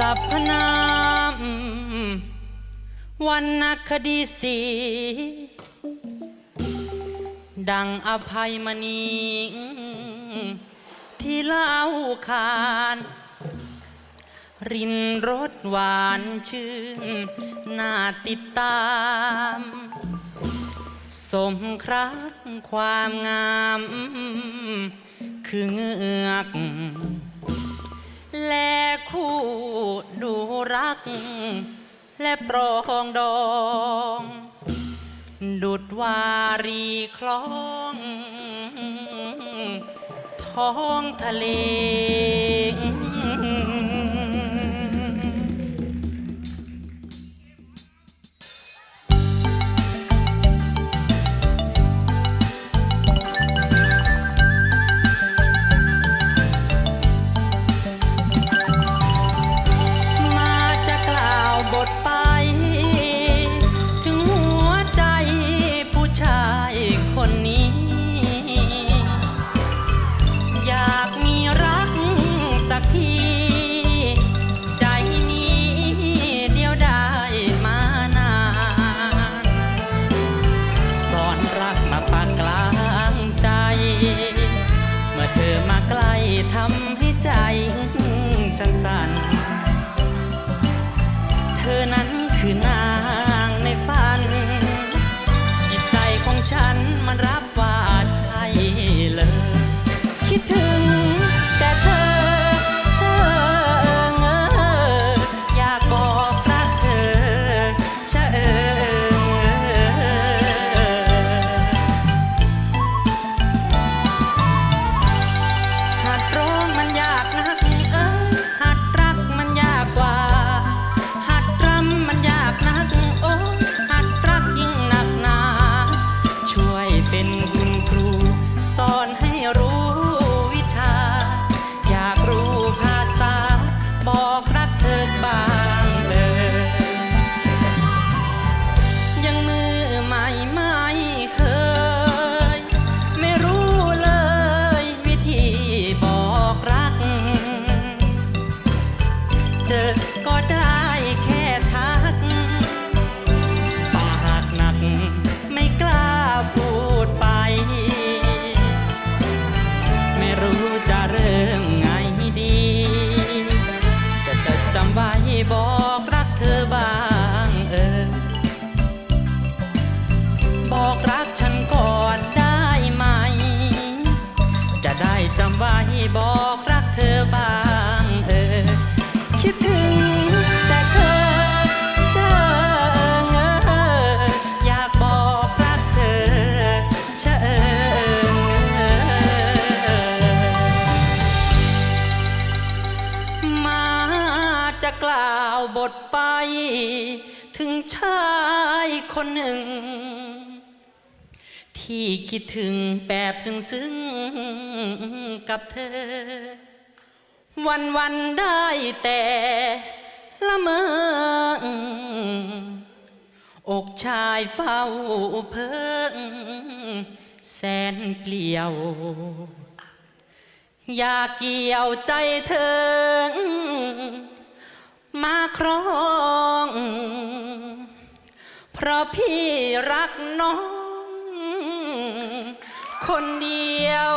น้ำวรรณคดีสีดังอภัยมณีที่เล่าขาน รินรสหวานชื่นน่าติดตาม สมครักความงาม คือเงือก คู่ดูรัก และปรองดอง ดุดวารีคล้อง ท้องทะเล เป็น รู้จะเริ่มไงดี จะจดจำไว้บอก จะกล่าวบทไป ถึงชายคนหนึ่ง ที่คิดถึงแบบซึ้งๆกับเธอ วันวันๆได้แต่ละเมออกชายเฝ้าเพิ่งแสนเปลี่ยว อยากเกี่ยวใจเธอ มาครองเพราะพี่รักน้อง คนเดียว